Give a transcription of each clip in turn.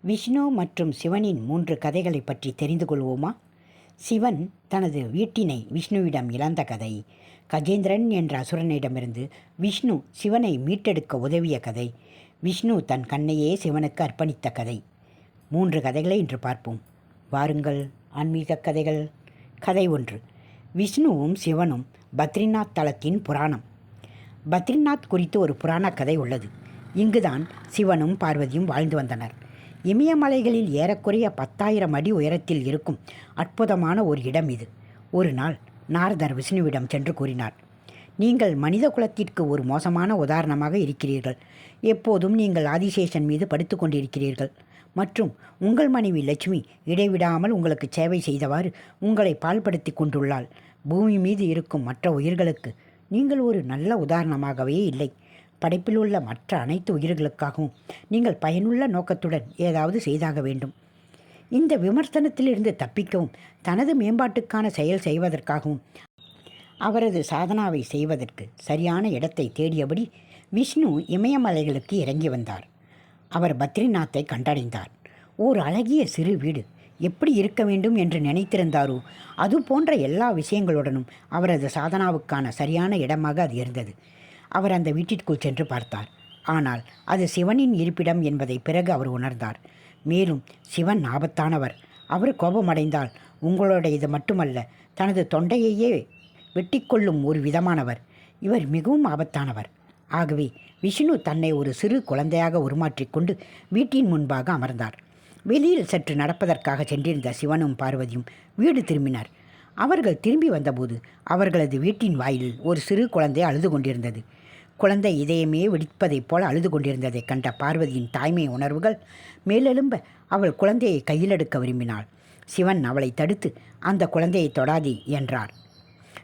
விஷ்ணு மற்றும் சிவனின் மூன்று கதைகளை பற்றி தெரிந்து கொள்வோமா? சிவன் தனது வீட்டினை விஷ்ணுவிடம் இழந்த கதை கஜேந்திரன் என்ற அசுரனிடமிருந்து விஷ்ணு சிவனை மீட்டெடுக்க உதவிய கதை விஷ்ணு தன் கண்ணையே சிவனுக்கு அர்ப்பணித்த கதை. மூன்று கதைகளை இன்று பார்ப்போம். வாருங்கள் ஆன்மீக கதைகள். கதை ஒன்று விஷ்ணுவும் சிவனும் பத்ரிநாத் தலத்தின் புராணம். பத்ரிநாத் குறித்து ஒரு புராண கதை உள்ளது. இங்குதான் சிவனும் பார்வதியும் வாழ்ந்து வந்தனர். இமயமலைகளில் ஏறக்குறைய பத்தாயிரம் அடி உயரத்தில் இருக்கும் அற்புதமான ஒரு இடம் இது. ஒரு நாள் நாரதர் விஷ்ணுவிடம் சென்று கூறினார் நீங்கள் மனித குலத்திற்கு ஒரு மோசமான உதாரணமாக இருக்கிறீர்கள். எப்போதும் நீங்கள் ஆதிசேஷன் மீது படுத்து கொண்டிருக்கிறீர்கள். மற்றும் உங்கள் மனைவி லட்சுமி இடைவிடாமல் உங்களுக்கு சேவை செய்தவாறு உங்களை பால்படுத்தி கொண்டுள்ளாள். பூமி மீது இருக்கும் மற்ற உயிர்களுக்கு நீங்கள் ஒரு நல்ல உதாரணமாகவே இல்லை. படைப்பில் உள்ள மற்ற அனைத்து உயிர்களுக்காகவும் நீங்கள் பயனுள்ள நோக்கத்துடன் ஏதாவது செய்தாக வேண்டும். இந்த விமர்சனத்திலிருந்து தப்பிக்கவும் தனது மேம்பாட்டுக்கான செயல் செய்வதற்காகவும் அவரது சாதனாவை செய்வதற்கு சரியான இடத்தை தேடியபடி விஷ்ணு இமயமலைகளுக்கு இறங்கி வந்தார். அவர் பத்ரிநாத்தை கண்டடைந்தார். ஓர் அழகிய சிறு வீடு எப்படி இருக்க வேண்டும் என்று நினைத்திருந்தாரோ அது போன்ற எல்லா விஷயங்களுடனும் அவரது சாதனாவுக்கான சரியான இடமாக அது இருந்தது. அவர் அந்த வீட்டிற்குள் சென்று பார்த்தார். ஆனால் அது சிவனின் இருப்பிடம் என்பதை பிறகு அவர் உணர்ந்தார். மேலும் சிவன் ஆபத்தானவர். அவர் கோபமடைந்தால் உங்களுடையது மட்டுமல்ல தனது தொண்டையையே வெட்டிக்கொள்ளும் ஒரு விதமானவர். இவர் மிகவும் ஆபத்தானவர். ஆகவே விஷ்ணு தன்னை ஒரு சிறு குழந்தையாக உருமாற்றிக்கொண்டு வீட்டின் முன்பாக அமர்ந்தார். வெளியில் சற்று நடப்பதற்காக சென்றிருந்த சிவனும் பார்வதியும் வீடு திரும்பினார். அவர்கள் திரும்பி வந்தபோது அவர்களது வீட்டின் வாயிலில் ஒரு சிறு குழந்தை அழுது கொண்டிருந்தது. குழந்தை இதயமே வெடிப்பதைப் போல அழுது கொண்டிருந்ததைக் கண்ட பார்வதியின் தாய்மை உணர்வுகள் மேலெழும்ப அவள் குழந்தையை கையில் எடுக்க விரும்பினாள். சிவன் அவளை தடுத்து அந்த குழந்தையை தொடாதே என்றார்.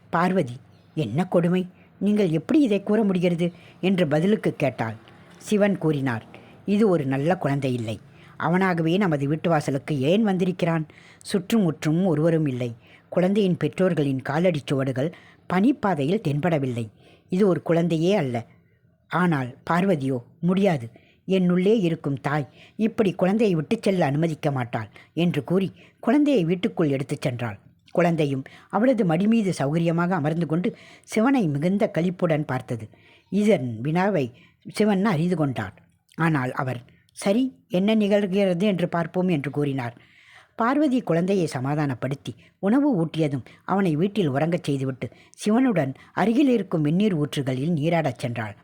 பார்வதி என்ன கொடுமை? நீங்கள் எப்படி இதை கூற முடிகிறது? என்று பதிலுக்கு கேட்டாள். சிவன் கூறினார் இது ஒரு நல்ல குழந்தை இல்லை. அவனாகவே நமது வீட்டு வாசலுக்கு ஏன் வந்திருக்கிறான்? சுற்றும் முற்றும் ஒருவரும் இல்லை. குழந்தையின் பெற்றோர்களின் காலடி சுவடுகள் பனிப்பாதையில் தென்படவில்லை. இது ஒரு குழந்தையே அல்ல. ஆனால் பார்வதியோ முடியாது. என்னுள்ளே இருக்கும் தாய் இப்படி குழந்தையை விட்டுச் செல்ல அனுமதிக்க மாட்டாள் என்று கூறி குழந்தையை வீட்டுக்குள் எடுத்துச் சென்றாள். குழந்தையும் அவளது மடிமீது சௌகரியமாக அமர்ந்து கொண்டு சிவனை மிகுந்த களிப்புடன் பார்த்தது. இதன் வினாவை சிவன் அறிந்து கொண்டார். ஆனால் அவர் சரி என்ன நிகழ்கிறது என்று பார்ப்போம் என்று கூறினார். பார்வதி குழந்தையை சமாதானப்படுத்தி உணவு ஊட்டியதும் அவனை வீட்டில் உறங்கச் செய்துவிட்டு சிவனுடன் அருகில் இருக்கும் வெந்நீர் ஊற்றுகளில் நீராடச் சென்றாள்.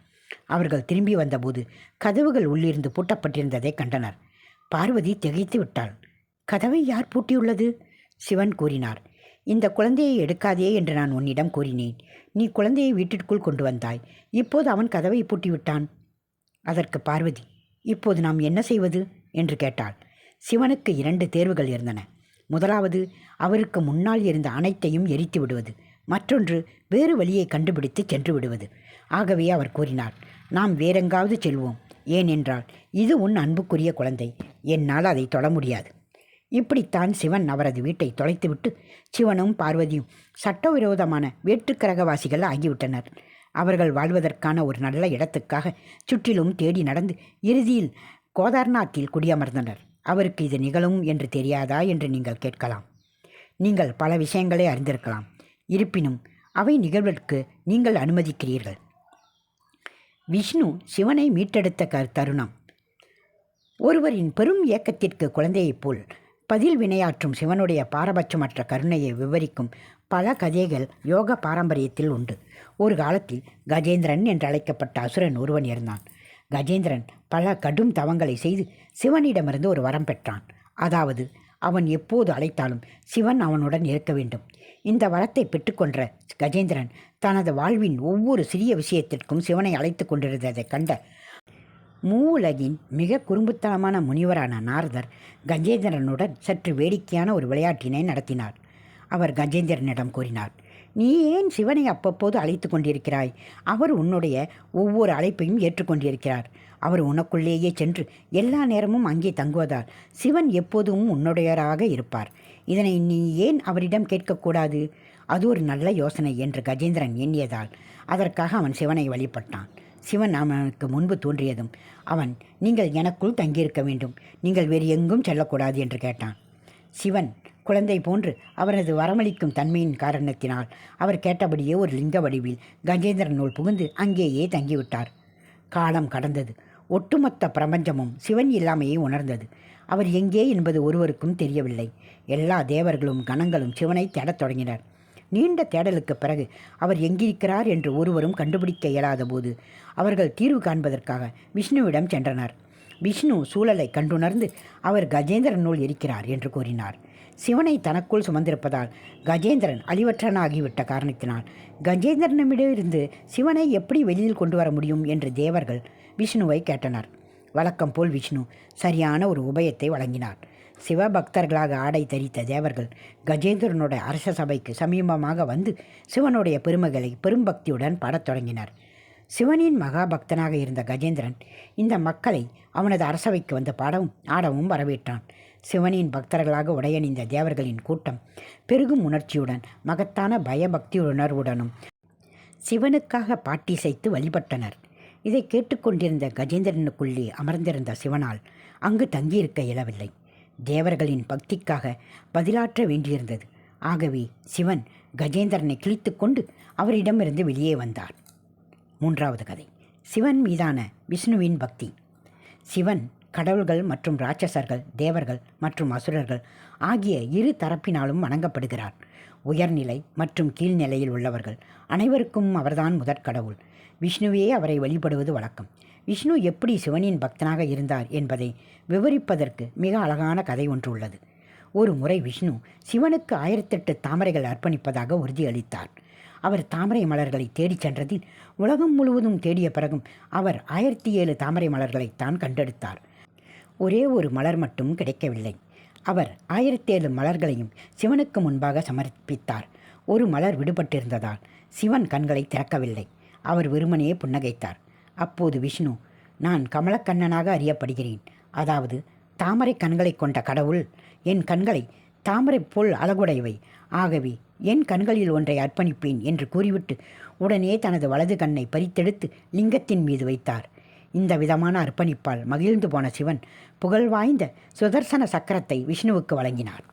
அவர்கள் திரும்பி வந்தபோது கதவுகள் உள்ளிருந்து பூட்டப்பட்டிருந்ததை கண்டனர். பார்வதி திகைத்து விட்டாள். கதவை யார் பூட்டியுள்ளது? சிவன் கூறினார். இந்த குழந்தையை எடுக்காதே என்று நான் உன்னிடம் கூறினேன். நீ குழந்தையை வீட்டிற்குள் கொண்டு வந்தாய். இப்போது அவன் கதவை பூட்டிவிட்டான். அதற்கு பார்வதி இப்போது நாம் என்ன செய்வது? என்று கேட்டாள். சிவனுக்கு இரண்டு தேர்வுகள் இருந்தன. முதலாவது அவருக்கு முன்னால் இருந்த அனைத்தையும் எரித்து விடுவது. மற்றொன்று வேறு வழியை கண்டுபிடித்து சென்று விடுவது. ஆகவே அவர் கூறினார் நாம் வேறெங்காவது செல்வோம். ஏனென்றால் இது உன் அன்புக்குரிய குழந்தை. என்னால் அதை தொட முடியாது. இப்படித்தான் சிவன் அவரது வீட்டை தொலைத்துவிட்டு சிவனும் பார்வதியும் சட்டவிரோதமான வேற்றுக்கிரகவாசிகள் ஆகிவிட்டனர். அவர்கள் வாழ்வதற்கான ஒரு நல்ல இடத்துக்காக சுற்றிலும் தேடி நடந்து இறுதியில் கோதார்நாத்தில் குடியமர்ந்தனர். அவருக்கு இது நிகழும் என்று தெரியாதா என்று நீங்கள் கேட்கலாம். நீங்கள் பல விஷயங்களை அறிந்திருக்கலாம். இருப்பினும் அவை நிகழ்விற்கு நீங்கள் அனுமதிக்கிறீர்கள். விஷ்ணு சிவனை மீட்டெடுத்த க தருணம். ஒருவரின் பெரும் இயக்கத்திற்கு குழந்தையைப் போல் பதில் வினையாற்றும் சிவனுடைய பாரபட்சமற்ற கருணையை விவரிக்கும் பல கதைகள் யோக பாரம்பரியத்தில் உண்டு. ஒரு காலத்தில் கஜேந்திரன் என்று அழைக்கப்பட்ட அசுரன் ஒருவன் இருந்தான். கஜேந்திரன் பல கடும் தவங்களை செய்து சிவனிடமிருந்து ஒரு வரம் பெற்றான். அதாவது அவன் எப்போது அழைத்தாலும் சிவன் அவனுடன் இருக்க வேண்டும். இந்த வரத்தை பெற்றுக்கொண்ட கஜேந்திரன் தனது வாழ்வின் ஒவ்வொரு சிறிய விஷயத்திற்கும் சிவனை அழைத்து கொண்டிருந்ததைக் கண்ட மூவுலகின் மிக குறும்புத்தனமான முனிவரான நாரதர் கஜேந்திரனுடன் சற்று வேடிக்கையான ஒரு விளையாட்டினை நடத்தினார். அவர் கஜேந்திரனிடம் கூறினார் நீ ஏன் சிவனை அப்பப்போது அழைத்து கொண்டிருக்கிறாய்? அவர் உன்னுடைய ஒவ்வொரு அழைப்பையும் ஏற்றுக்கொண்டிருக்கிறார். அவர் உனக்குள்ளேயே சென்று எல்லா நேரமும் அங்கே தங்குவதால் சிவன் எப்போதும் உன்னுடையராக இருப்பார். இதனை நீ ஏன் அவரிடம் கேட்கக்கூடாது? அது ஒரு நல்ல யோசனை என்று கஜேந்திரன் எண்ணியதால் அதற்காக அவன் சிவனை வழிபட்டான். சிவன் அவனுக்கு முன்பு தோன்றியதும் அவன் நீங்கள் எனக்குள் தங்கியிருக்க வேண்டும். நீங்கள் வேறு எங்கும் செல்லக்கூடாது என்று கேட்டான். சிவன் குழந்தை போன்று அவரது வரமளிக்கும் தன்மையின் காரணத்தினால் அவர் கேட்டபடியே ஒரு லிங்க வடிவில் கஜேந்திரனுள் புகுந்து அங்கேயே தங்கிவிட்டார். காலம் கடந்தது. ஒட்டுமொத்த பிரபஞ்சமும் சிவன் இல்லாமையை உணர்ந்தது. அவர் எங்கே என்பது ஒருவருக்கும் தெரியவில்லை. எல்லா தேவர்களும் கணங்களும் சிவனை தேடத் தொடங்கினர். நீண்ட தேடலுக்கு பிறகு அவர் எங்கிருக்கிறார் என்று ஒருவரும் கண்டுபிடிக்க இயலாத போது அவர்கள் தீர்வு காண்பதற்காக விஷ்ணுவிடம் சென்றனர். விஷ்ணு சூழலை கண்டுணர்ந்து அவர் கஜேந்திரனுள் இருக்கிறார் என்று கூறினார். சிவனை தனக்குள் சுமந்திருப்பதால் கஜேந்திரன் அழிவற்றனாகிவிட்ட காரணத்தினால். கஜேந்திரனிடமிருந்து சிவனை எப்படி வெளியில் கொண்டு வர முடியும் என்று தேவர்கள் விஷ்ணுவை கேட்டனர். வழக்கம் போல் விஷ்ணு சரியான ஒரு உபயத்தை வழங்கினார். சிவபக்தர்களாக ஆடை தரித்த தேவர்கள் கஜேந்திரனுடைய அரச சபைக்கு சமீபமாக வந்து சிவனுடைய பெருமைகளை பெரும்பக்தியுடன் பாடத் தொடங்கினர். சிவனின் மகாபக்தனாக இருந்த கஜேந்திரன் இந்த மக்களை அவனது அரசவைக்கு வந்து பாடவும் ஆடவும் வரவேற்றான். சிவனின் பக்தர்களாக உடையணிந்த தேவர்களின் கூட்டம் பெருகும் உணர்ச்சியுடன் மகத்தான பயபக்தி உணர்வுடனும் சிவனுக்காக பாட்டிசைத்து வழிபட்டனர். இதை கேட்டுக்கொண்டிருந்த கஜேந்திரனுக்குள்ளே அமர்ந்திருந்த சிவனால் அங்கு தங்கியிருக்க இயலவில்லை. தேவர்களின் பக்திக்காக பதிலாற்ற வேண்டியிருந்தது. ஆகவே சிவன் கஜேந்திரனை கிழித்துக்கொண்டு அவரிடமிருந்து வெளியே வந்தார். மூன்றாவது கதை. சிவன் மீதான விஷ்ணுவின் பக்தி. சிவன் கடவுள்கள் மற்றும் ராட்சசர்கள் தேவர்கள் மற்றும் அசுரர்கள் ஆகிய இரு தரப்பினாலும் வணங்கப்படுகிறார். உயர்நிலை மற்றும் கீழ்நிலையில் உள்ளவர்கள் அனைவருக்கும் அவர்தான் முதற் கடவுள். விஷ்ணுவே அவரை வழிபடுவது வழக்கம். விஷ்ணு எப்படி சிவனின் பக்தனாக இருந்தார் என்பதை விவரிப்பதற்கு மிக அழகான கதை ஒன்று உள்ளது. ஒரு முறை விஷ்ணு சிவனுக்கு ஆயிரத்தெட்டு தாமரைகள் அர்ப்பணிப்பதாக உறுதியளித்தார். அவர் தாமரை மலர்களை தேடிச் சென்றதில் உலகம் முழுவதும் தேடிய பிறகும் அவர் ஆயிரத்தி ஏழு தாமரை மலர்களைத்தான் கண்டெடுத்தார். ஒரே ஒரு மலர் மட்டும் கிடைக்கவில்லை. அவர் ஆயிரத்தேழு மலர்களையும் சிவனுக்கு முன்பாக சமர்ப்பித்தார். ஒரு மலர் விடுபட்டிருந்ததால் சிவன் கண்களை திறக்கவில்லை. அவர் வெறுமனே புன்னகைத்தார். அப்போது விஷ்ணு நான் கமலக்கண்ணனாக அறியப்படுகிறேன். அதாவது தாமரை கண்களை கொண்ட கடவுள் என் கண்களை தாமரை போல் அழகுடையவை. ஆகவே என் கண்களில் ஒன்றை அர்ப்பணிப்பேன் என்று கூறிவிட்டு உடனே தனது வலது கண்ணை பறித்தெடுத்து லிங்கத்தின் மீது வைத்தார். இந்த விதமான அர்ப்பணிப்பால் மகிழ்ந்து போன சிவன் புகழ்வாய்ந்த சுதர்சன சக்கரத்தை விஷ்ணுவுக்கு வழங்கினார்.